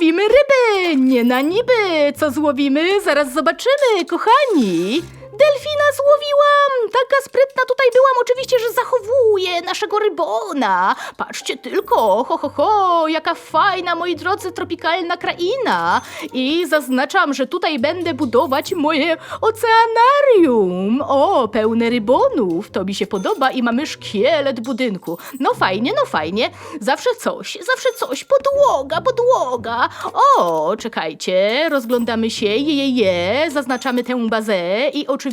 złowimy ryby! Nie na niby! Co złowimy? Zaraz zobaczymy, kochani! Delfina złowiłam! Taka sprytna tutaj byłam, oczywiście, że zachowuję naszego rybona. Patrzcie tylko, ho, ho, ho, jaka fajna, moi drodzy, tropikalna kraina. I zaznaczam, że tutaj będę budować moje oceanarium. O, pełne rybonów, to mi się podoba i mamy szkielet budynku. No fajnie, no fajnie, zawsze coś, zawsze coś, podłoga, podłoga. O, czekajcie, rozglądamy się, je, je, je, zaznaczamy tę bazę i oczywiście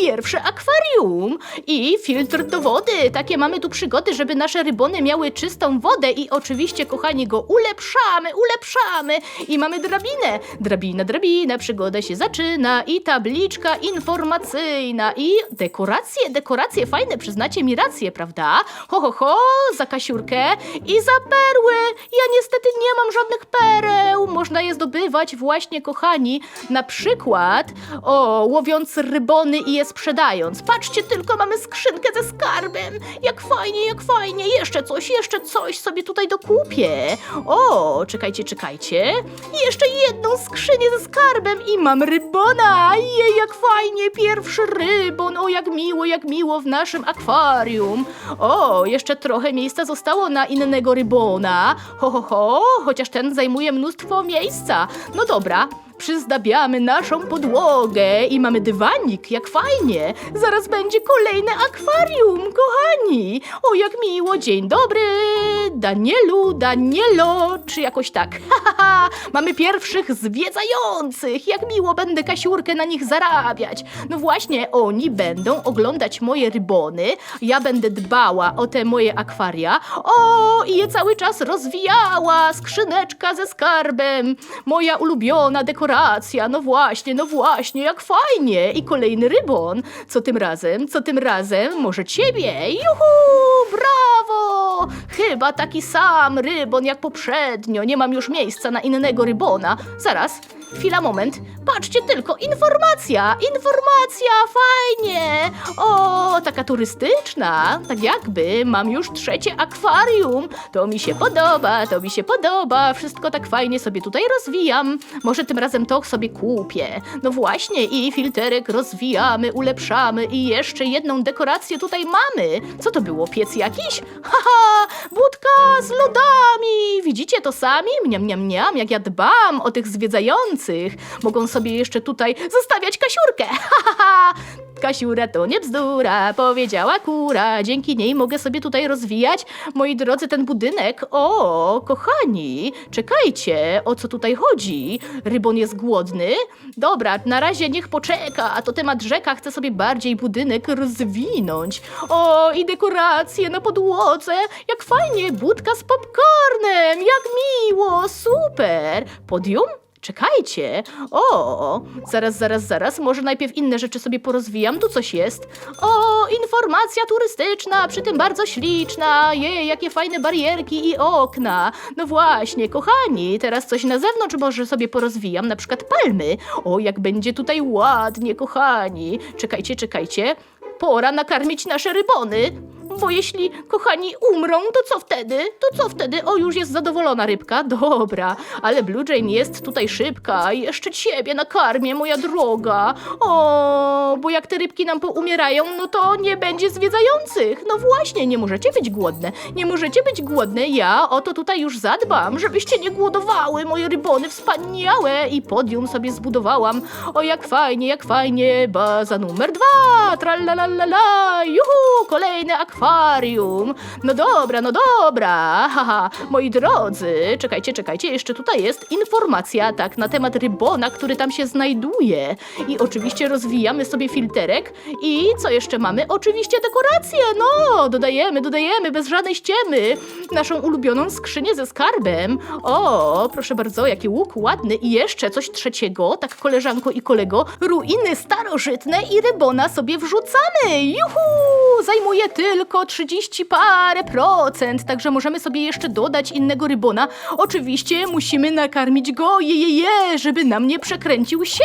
pierwsze akwarium i filtr do wody. Takie mamy tu przygody, żeby nasze rybony miały czystą wodę i oczywiście, kochani, go ulepszamy, ulepszamy i mamy drabinę. Drabina, drabina, przygoda się zaczyna i tabliczka informacyjna i dekoracje, dekoracje fajne, przyznacie mi rację, prawda? Ho, ho, ho, za Kasiurkę i za perły. Ja niestety nie mam żadnych pereł. Można je zdobywać właśnie, kochani, na przykład, o, łowiąc rybony i je sprzedając. Patrzcie tylko, mamy skrzynkę ze skarbem. Jak fajnie, jak fajnie. Jeszcze coś, jeszcze coś sobie tutaj dokupię. O, czekajcie, czekajcie. Jeszcze jedną skrzynię ze skarbem i mam rybona. Jej, jak fajnie, pierwszy rybon. O, jak miło, jak miło w naszym akwarium. O, jeszcze trochę miejsca zostało na innego rybona. Ho, ho, ho, chociaż ten zajmuje mnóstwo miejsca. No dobra, przyzdabiamy naszą podłogę i mamy dywanik, jak fajnie. Zaraz będzie kolejne akwarium, kochani. O, jak miło, dzień dobry. Danielu, Danielo, czy jakoś tak. Ha. Mamy pierwszych zwiedzających. Jak miło będę Kasiurkę na nich zarabiać. No właśnie, oni będą oglądać moje rybony. Ja będę dbała o te moje akwaria. O, i je cały czas rozwijała. Skrzyneczka ze skarbem. Moja ulubiona dekoracja. No właśnie, no właśnie, jak fajnie. I kolejny rybon. Co tym razem? Co tym razem? Może ciebie? Juhu, brawo! Chyba taki sam rybon jak poprzednio. Nie mam już miejsca na innego rybona. Zaraz, chwila, moment. Patrzcie tylko, informacja, informacja, fajnie. O, taka turystyczna. Tak jakby mam już trzecie akwarium. To mi się podoba, to mi się podoba. Wszystko tak fajnie sobie tutaj rozwijam. Może tym razem to sobie kupię. No właśnie, i filterek rozwijamy, ulepszamy i jeszcze jedną dekorację tutaj mamy. Co to było, piec jakiś? Haha, budka z lodami. Widzicie to sami? Mniam, mniam, mniam, jak ja dbam o tych zwiedzających. Mogą sobie jeszcze tutaj zostawiać kasiurkę. Ha, ha, ha. Kasiura to nie bzdura, powiedziała kura. Dzięki niej mogę sobie tutaj rozwijać, moi drodzy, ten budynek. O, kochani, czekajcie, o co tutaj chodzi? Rybon jest głodny? Dobra, na razie niech poczeka, a to temat rzeka chce sobie bardziej budynek rozwinąć. O, i dekoracje na podłodze, jak fajnie, budka z popcornem, jak miło, super. Podium? Czekajcie. O, zaraz, zaraz, zaraz. Może najpierw inne rzeczy sobie porozwijam. Tu coś jest. O, informacja turystyczna, przy tym bardzo śliczna. Jej, jakie fajne barierki i okna. No właśnie, kochani, teraz coś na zewnątrz może sobie porozwijam, na przykład palmy. O, jak będzie tutaj ładnie, kochani. Czekajcie, czekajcie. Pora nakarmić nasze rybony. Bo jeśli kochani umrą, to co wtedy? To co wtedy? O, już jest zadowolona rybka. Dobra, ale Blue Jane jest tutaj szybka. Jeszcze ciebie nakarmię, moja droga. O, bo jak te rybki nam poumierają, no to nie będzie zwiedzających. No właśnie, nie możecie być głodne. Nie możecie być głodne. Ja o to tutaj już zadbam, żebyście nie głodowały. Moje rybony wspaniałe i podium sobie zbudowałam. O, jak fajnie, jak fajnie. Baza numer dwa. Tralalala. Juhu, kolejne akwarium. No dobra, no dobra. Haha, moi drodzy, czekajcie, czekajcie. Jeszcze tutaj jest informacja, tak, na temat rybona, który tam się znajduje. I oczywiście rozwijamy sobie filterek. I co jeszcze mamy? Oczywiście dekoracje. No, dodajemy, dodajemy bez żadnej ściemy. Naszą ulubioną skrzynię ze skarbem. O, proszę bardzo, jaki łuk ładny. I jeszcze coś trzeciego, tak koleżanko i kolego. Ruiny starożytne i rybona sobie wrzucamy. Juhu! Zajmuje tylko tylko 30 parę procent, także możemy sobie jeszcze dodać innego rybona. Oczywiście musimy nakarmić go je, je, je żeby nam nie przekręcił się.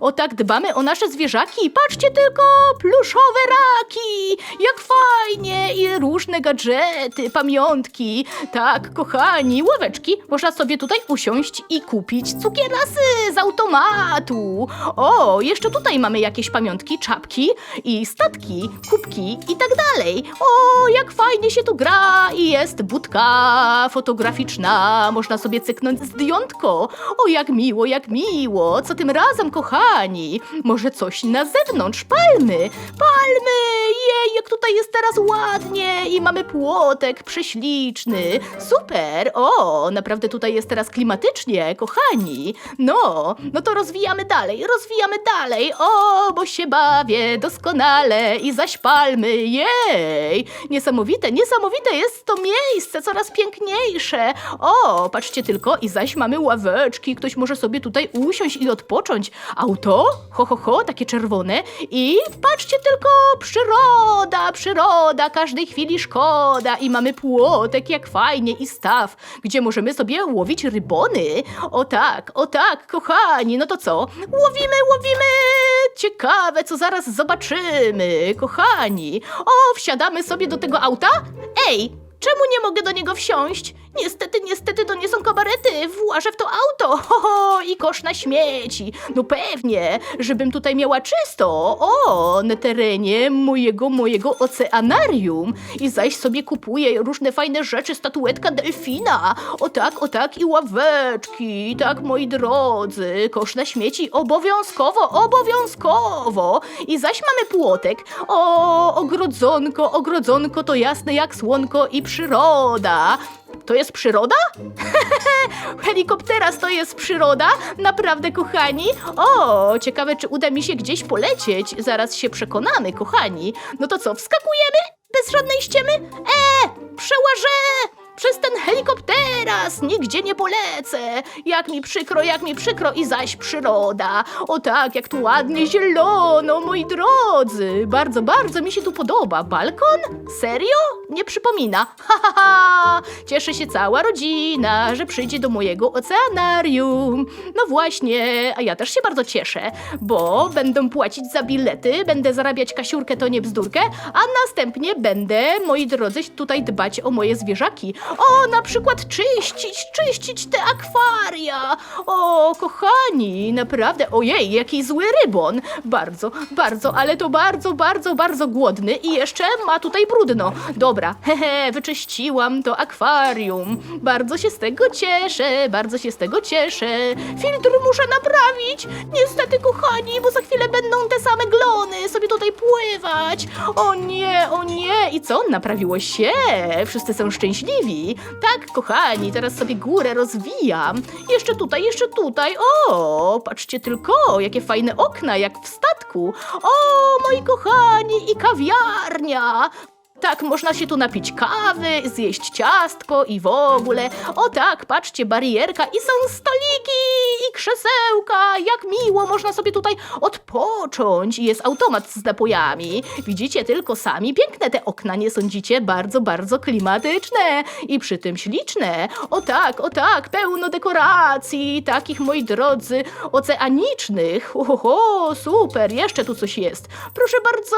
O tak dbamy o nasze zwierzaki. Patrzcie tylko, pluszowe raki, jak fajnie i różne gadżety, pamiątki. Tak, kochani, ławeczki. Można sobie tutaj usiąść i kupić cukierasy z automatu. O, jeszcze tutaj mamy jakieś pamiątki, czapki i statki, kubki i tak dalej. O, jak fajnie się tu gra i jest budka fotograficzna. Można sobie cyknąć zdjątko. O, jak miło, jak miło. Co tym razem, kochani? Może coś na zewnątrz? Palmy! Palmy! Jej, jak tutaj jest teraz ładnie i mamy płotek prześliczny. Super! O, naprawdę tutaj jest teraz klimatycznie, kochani. No, no to rozwijamy dalej, rozwijamy dalej. O, bo się bawię doskonale i zaś palmy. Jej! Niesamowite, niesamowite jest to miejsce, coraz piękniejsze. O, patrzcie tylko i zaś mamy ławeczki. Ktoś może sobie tutaj usiąść i odpocząć. Auto? Ho, ho, ho, takie czerwone. I patrzcie tylko, przyroda, przyroda, każdej chwili szkoda. I mamy płotek, jak fajnie, i staw, gdzie możemy sobie łowić rybony. O tak, o tak, kochani, no to co? Łowimy, łowimy! Ciekawe, co zaraz zobaczymy, kochani. O, wsiadamy sobie do tego auta? Ej, czemu nie mogę do niego wsiąść? Niestety, niestety to nie są kabarety. Włażę w to auto. Ho, ho, i kosz na śmieci. No pewnie, żebym tutaj miała czysto. O, na terenie mojego, mojego oceanarium. I zaś sobie kupuję różne fajne rzeczy, statuetka delfina. O tak, o tak, i ławeczki. Tak, moi drodzy, kosz na śmieci obowiązkowo, obowiązkowo. I zaś mamy płotek. O, ogrodzonko, ogrodzonko to jasne jak słonko i przyroda. To jest przyroda? Helikopteras to jest przyroda? Naprawdę, kochani? O, ciekawe, czy uda mi się gdzieś polecieć. Zaraz się przekonamy, kochani. No to co, wskakujemy? Bez żadnej ściemy? E, przełażę! Przez ten helikopteras nigdzie nie polecę. Jak mi przykro, jak mi przykro i zaś przyroda. O tak, jak tu ładnie zielono, moi drodzy. Bardzo, bardzo mi się tu podoba. Balkon? Serio? Nie przypomina. Ha, ha, ha. Cieszy się cała rodzina, że przyjdzie do mojego oceanarium. No właśnie, a ja też się bardzo cieszę, bo będę płacić za bilety, będę zarabiać kasiurkę, to nie bzdurkę, a następnie będę, moi drodzy, tutaj dbać o moje zwierzaki. O, na przykład czyścić, czyścić te akwaria. O, kochani, naprawdę, ojej, jaki zły rybon. Bardzo, bardzo, ale to bardzo, bardzo, bardzo głodny i jeszcze ma tutaj brudno. Dobra, hehe, wyczyściłam to akwarium. Bardzo się z tego cieszę, bardzo się z tego cieszę. Filtr muszę naprawić. Niestety, kochani, bo za chwilę będą te same glony sobie tutaj pływać. O nie, o nie. I co? Naprawiło się. Wszyscy są szczęśliwi. Tak, kochani, teraz sobie górę rozwijam. Jeszcze tutaj, jeszcze tutaj. O, patrzcie tylko, jakie fajne okna, jak w statku. O, moi kochani, i kawiarnia. Tak, można się tu napić kawy, zjeść ciastko i w ogóle. O tak, patrzcie, barierka i są stoliki i krzesełka. Jak miło, można sobie tutaj odpocząć. Jest automat z napojami. Widzicie tylko sami, piękne te okna, nie sądzicie? Bardzo, bardzo klimatyczne i przy tym śliczne. O tak, o tak, pełno dekoracji, takich, moi drodzy, oceanicznych. Oho, super, jeszcze tu coś jest. Proszę bardzo,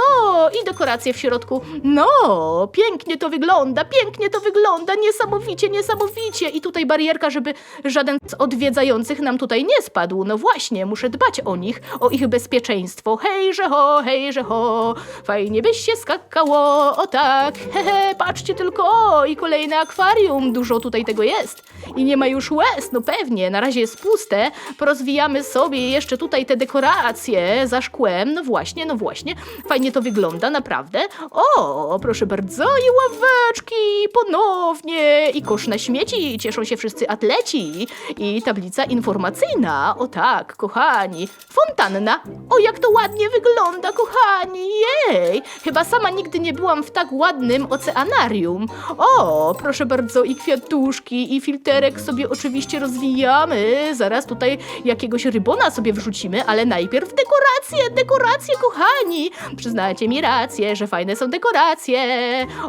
i dekoracje w środku. No, pięknie to wygląda, pięknie to wygląda, niesamowicie, niesamowicie. I tutaj barierka, żeby żaden z odwiedzających nam tutaj nie spadł. No właśnie, muszę dbać o nich, o ich bezpieczeństwo. Hejże ho, hejże ho, fajnie byś się skakało, o tak. Hehe, patrzcie tylko, o, i kolejne akwarium, dużo tutaj tego jest. I nie ma już łez, no pewnie, na razie jest puste. Porozwijamy sobie jeszcze tutaj te dekoracje za szkłem. No właśnie, no właśnie, fajnie to wygląda, naprawdę. O, proszę bardzo, i ławeczki ponownie, i kosz na śmieci, cieszą się wszyscy atleci, i tablica informacyjna, o tak, kochani, fontanna, o jak to ładnie wygląda, kochani, jej, chyba sama nigdy nie byłam w tak ładnym oceanarium. O, proszę bardzo, i kwiatuszki, i filterek sobie oczywiście rozwijamy, zaraz tutaj jakiegoś rybona sobie wrzucimy, ale najpierw dekoracje, dekoracje, kochani, przyznajcie mi rację, że fajne są dekoracje,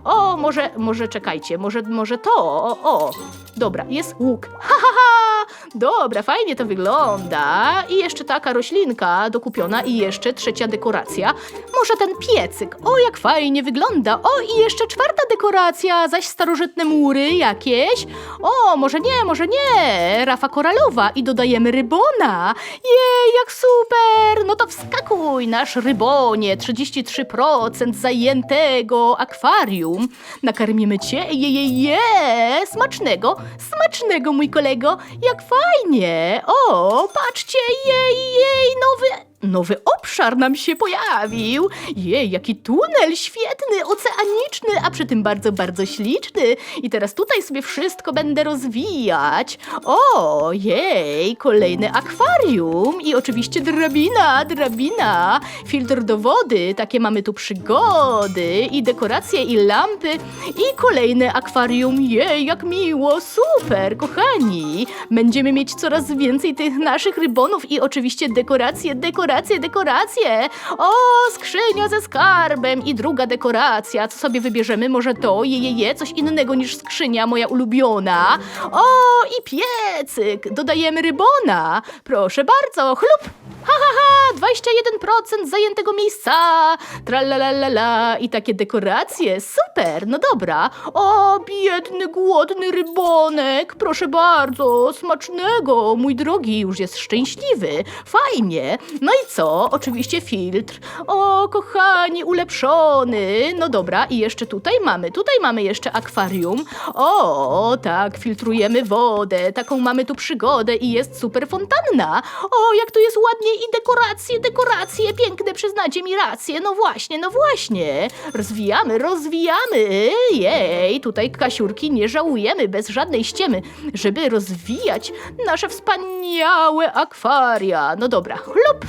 O, może, może czekajcie, może, może to, o, o. Dobra, jest łuk. Ha, ha, ha! Dobra, fajnie to wygląda. I jeszcze taka roślinka dokupiona i jeszcze trzecia dekoracja. Może ten piecyk. O, jak fajnie wygląda. O, i jeszcze czwarta dekoracja, zaś starożytne mury jakieś. O, może nie, może nie. Rafa koralowa i dodajemy rybona. Jej, jak super. No to wskakuj, nasz rybonie. 33% zajętego akwarium. Nakarmimy cię. Je, je, je. Smacznego, smacznego, mój kolego. Jak fajnie. O, patrzcie, jej, jej, nowy... Nowy obszar nam się pojawił. Jej, jaki tunel świetny, oceaniczny, a przy tym bardzo, bardzo śliczny. I teraz tutaj sobie wszystko będę rozwijać. O, jej, kolejne akwarium i oczywiście drabina, drabina, filtr do wody, takie mamy tu przygody i dekoracje i lampy i kolejne akwarium. Jej, jak miło, super, kochani. Będziemy mieć coraz więcej tych naszych rybonów i oczywiście dekoracje, dekoracje, dekoracje. O, skrzynia ze skarbem i druga dekoracja. Co sobie wybierzemy? Może to, je, je, je, coś innego niż skrzynia, moja ulubiona. O, i piecyk. Dodajemy rybona. Proszę bardzo, chlup. Ha, ha, ha, 21% zajętego miejsca. Tralalala i takie dekoracje. Super, no dobra. O, biedny, głodny rybonek. Proszę bardzo, smacznego. Mój drogi już jest szczęśliwy. Fajnie. No i co? Oczywiście filtr. O, kochani, ulepszony. No dobra, i jeszcze tutaj mamy. Tutaj mamy jeszcze akwarium. O, tak, filtrujemy wodę. Taką mamy tu przygodę i jest super fontanna. O, jak tu jest ładnie i dekoracje, dekoracje. Piękne, przyznacie mi rację. No właśnie, no właśnie. Rozwijamy, rozwijamy. Jej, tutaj Kasiurki nie żałujemy bez żadnej ściemy, żeby rozwijać nasze wspaniałe akwaria. No dobra, chlup.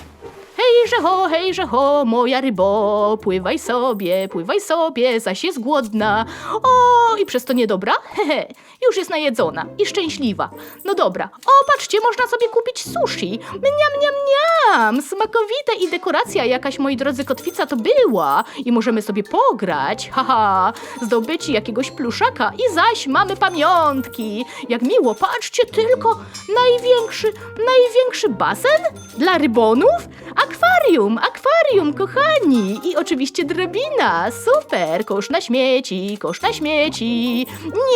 Hejże ho, hejże ho, moja rybo, pływaj sobie, pływaj sobie, zaś jest głodna. O, i przez to niedobra? Hehe, już jest najedzona i szczęśliwa. No dobra, o, patrzcie, można sobie kupić sushi. Mniam, mniam, mniam, smakowite i dekoracja jakaś, moi drodzy, kotwica to była. I możemy sobie pograć, haha, zdobyć jakiegoś pluszaka i zaś mamy pamiątki. Jak miło, patrzcie tylko, największy, największy basen dla rybonów? Akwarium, akwarium, kochani! I oczywiście drabina, super! Kosz na śmieci, kosz na śmieci!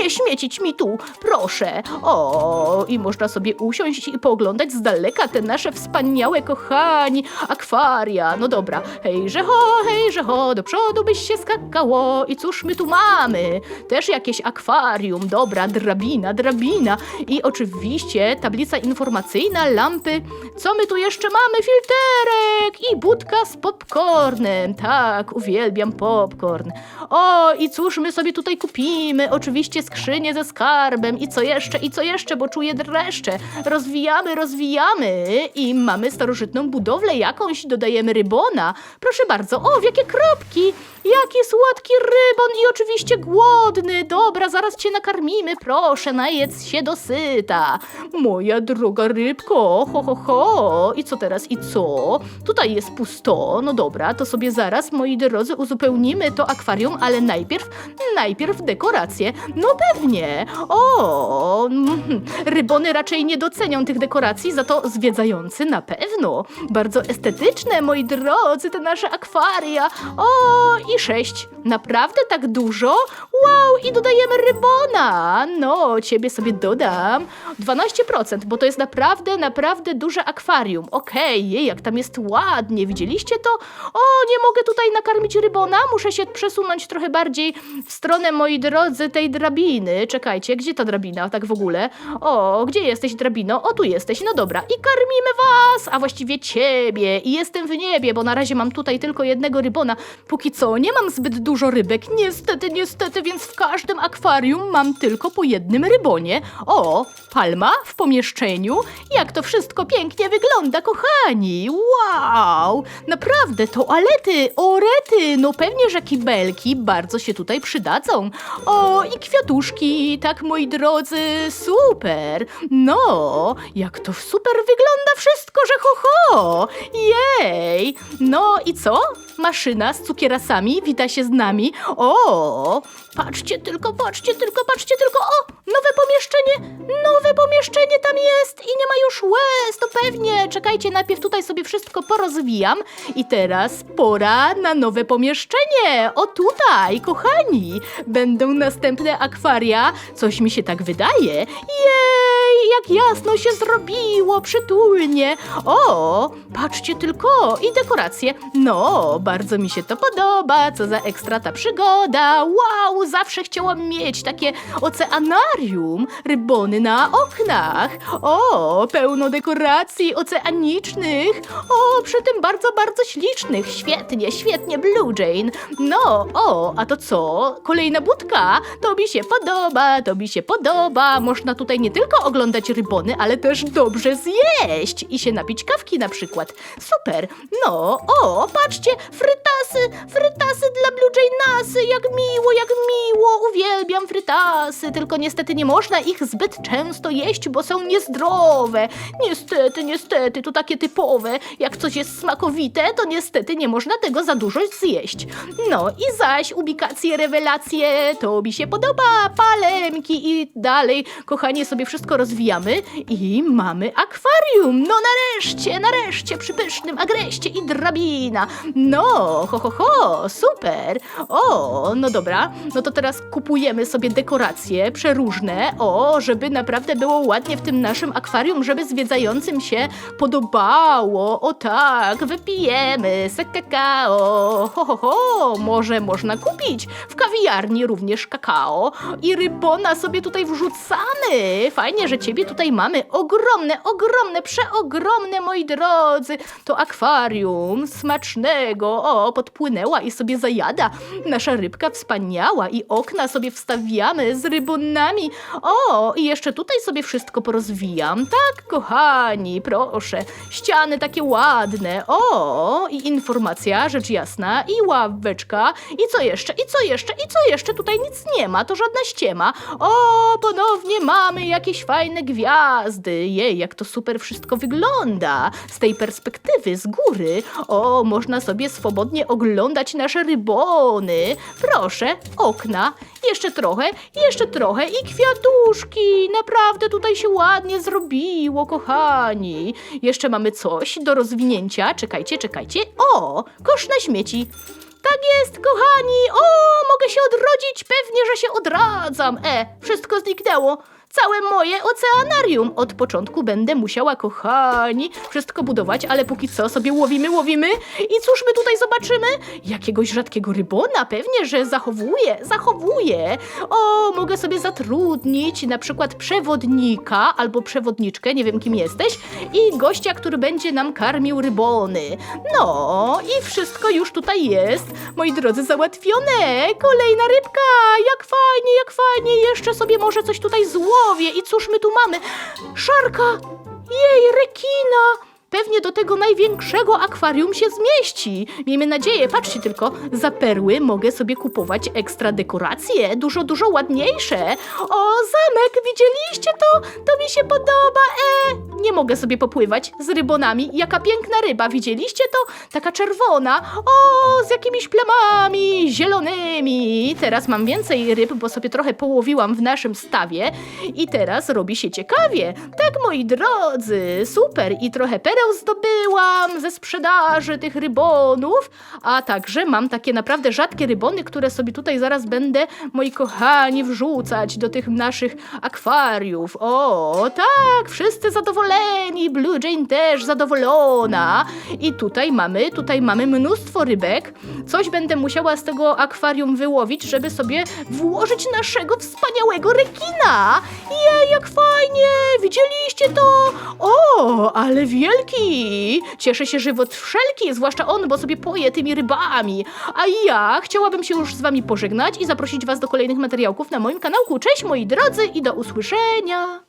Nie śmiecić mi tu, proszę! O, i można sobie usiąść i pooglądać z daleka te nasze wspaniałe, kochani, akwaria. No dobra, hejże ho, hejże ho, do przodu byś się skakało. I cóż my tu mamy? Też jakieś akwarium, dobra, drabina, drabina. I oczywiście tablica informacyjna, lampy. Co my tu jeszcze mamy? Filterek i budka z popcornem. Tak, uwielbiam popcorn. O, i cóż my sobie tutaj kupimy? Oczywiście skrzynię ze skarbem. I co jeszcze? I co jeszcze? Bo czuję dreszcze. Rozwijamy, rozwijamy. I mamy starożytną budowlę jakąś. Dodajemy rybona. Proszę bardzo. O, w jakie kropki. Jaki słodki rybon i oczywiście głodny. Dobra, zaraz cię nakarmimy. Proszę, najedz się dosyta. Moja droga rybko. Ho, ho, ho. I co teraz? I co? Tutaj jest pusto. No dobra, to sobie zaraz, moi drodzy, uzupełnimy to akwarium, ale najpierw, najpierw dekoracje. No pewnie. O, rybony raczej nie docenią tych dekoracji, za to zwiedzający na pewno. Bardzo estetyczne, moi drodzy, te nasze akwaria. O, i sześć. Naprawdę tak dużo? Wow, i dodajemy rybona. No, ciebie sobie dodam. 12%, bo to jest naprawdę, naprawdę duże akwarium. Okej, jej, jak tam jest ładnie. Widzieliście to? O, nie mogę tutaj nakarmić rybona. Muszę się przesunąć trochę bardziej w stronę, moi drodzy, tej drabiny. Czekajcie, gdzie ta drabina tak w ogóle? O, gdzie jesteś, drabino? O, tu jesteś. No dobra. I karmimy was, a właściwie ciebie. I jestem w niebie, bo na razie mam tutaj tylko jednego rybona. Póki co nie mam zbyt dużo rybek. Niestety, niestety, więc w każdym akwarium mam tylko po jednym rybonie. O, palma w pomieszczeniu. Jak to wszystko pięknie wygląda, kochani. Wow! Naprawdę, toalety, orety, no pewnie, że kibelki bardzo się tutaj przydadzą. O, i kwiatuszki, tak moi drodzy, super. No, jak to super wygląda wszystko, że ho ho. Jej. No i co? Maszyna z cukierasami wita się z nami. O, patrzcie tylko, patrzcie tylko, patrzcie tylko. O, nowe pomieszczenie, nowe pomieszczenie tam jest i nie ma już łez, to pewnie. Czekajcie, najpierw tutaj sobie wszystko porozwijam. I teraz pora na nowe pomieszczenie. O tutaj, kochani, będą następne akwaria. Coś mi się tak wydaje. Jej, jak jasno się zrobiło, przytulnie. O, patrzcie tylko, i dekoracje. No, bardzo mi się to podoba. Co za ekstra ta przygoda. Wow, zawsze chciałam mieć takie oceanarium, rybony na oknach. O, pełno dekoracji oceanicznych. O, przy tym bardzo, bardzo ślicznych. Świetnie, świetnie, Blue Jane. No, o, a to co? Kolejna budka. To mi się podoba, to mi się podoba. Można tutaj nie tylko oglądać rybony, ale też dobrze zjeść i się napić kawki na przykład. Super. No, o, patrzcie, frytasy, frytasy dla Nasy. Jak miło, jak miło. Uwielbiam frytasy, tylko niestety nie można ich zbyt często jeść, bo są niezdrowe. Niestety, niestety, to takie typowe. Jak coś jest smakowite, to niestety nie można tego za dużo zjeść. No i zaś ubikacje, rewelacje, to mi się podoba. Palemki i dalej, kochanie, sobie wszystko rozwijamy i mamy akwarium. No nareszcie, nareszcie, przy pysznym agreście i drabina. No, ho, ho, ho, super. O, no dobra, no to teraz kupujemy sobie dekoracje przeróżne, o, żeby naprawdę było ładnie w tym naszym akwarium, żeby zwiedzającym się podobało. O tak, wypijemy se kakao. Ho, ho, ho, może można kupić w kawiarni również kakao i rybona sobie tutaj wrzucamy. Fajnie, że ciebie tutaj mamy. Ogromne, ogromne, przeogromne, moi drodzy. To akwarium smacznego. O, podpłynęła i sobie zajada. Nasza rybka wspaniała i okna sobie wstawiamy z rybonami. O, i jeszcze tutaj sobie wszystko porozwijam. Tak, kochani, proszę. Ściany takie ładne. O, i informacja, rzecz jasna, i ławeczka. I co jeszcze, i co jeszcze, i co jeszcze? Tutaj nic nie ma, to żadna ściema. O, ponownie mamy jakieś fajne gwiazdy. Jej, jak to super wszystko wygląda. Z tej perspektywy, z góry. O, można sobie swobodnie oglądać nasze rybony. Proszę, okna. Jeszcze trochę, jeszcze trochę i kwiatuszki. Naprawdę tutaj się ładnie zrobiło, kochani. Jeszcze mamy coś do rozwinięcia. Czekajcie, czekajcie. O, kosz na śmieci. Tak jest, kochani! O, mogę się odrodzić! Pewnie, że się odradzam! E, wszystko zniknęło. Całe moje oceanarium. Od początku będę musiała, kochani, wszystko budować, ale póki co sobie łowimy, łowimy. I cóż my tutaj zobaczymy? Jakiegoś rzadkiego rybona, pewnie, że zachowuję, zachowuję. O, mogę sobie zatrudnić na przykład przewodnika albo przewodniczkę, nie wiem kim jesteś, i gościa, który będzie nam karmił rybony. No, i wszystko już tutaj jest, moi drodzy, załatwione. Kolejna rybka, jak fajnie, jak fajnie, jeszcze sobie może coś tutaj złowię. I cóż my tu mamy? Szarka! Jej, rekina! Pewnie do tego największego akwarium się zmieści. Miejmy nadzieję, patrzcie tylko, za perły mogę sobie kupować ekstra dekoracje, dużo, dużo ładniejsze. O, zamek, widzieliście to? To mi się podoba, e! Nie mogę sobie popływać z rybonami. Jaka piękna ryba, widzieliście to? Taka czerwona, o, z jakimiś plamami zielonymi. Teraz mam więcej ryb, bo sobie trochę połowiłam w naszym stawie i teraz robi się ciekawie. Tak, moi drodzy, super i trochę pereł zdobyłam ze sprzedaży tych rybonów, a także mam takie naprawdę rzadkie rybony, które sobie tutaj zaraz będę, moi kochani, wrzucać do tych naszych akwariów. O, tak, wszyscy zadowoleni, Blue Jane też zadowolona. I tutaj mamy, tutaj mamy mnóstwo rybek. Coś będę musiała z tego akwarium wyłowić, żeby sobie włożyć naszego wspaniałego rekina. Jej, jak fajnie! Widzieliście to? O, ale wielki! Cieszę się żywot wszelki, zwłaszcza on, bo sobie poje tymi rybami. A ja chciałabym się już z wami pożegnać i zaprosić was do kolejnych materiałków na moim kanałku. Cześć moi drodzy i do usłyszenia!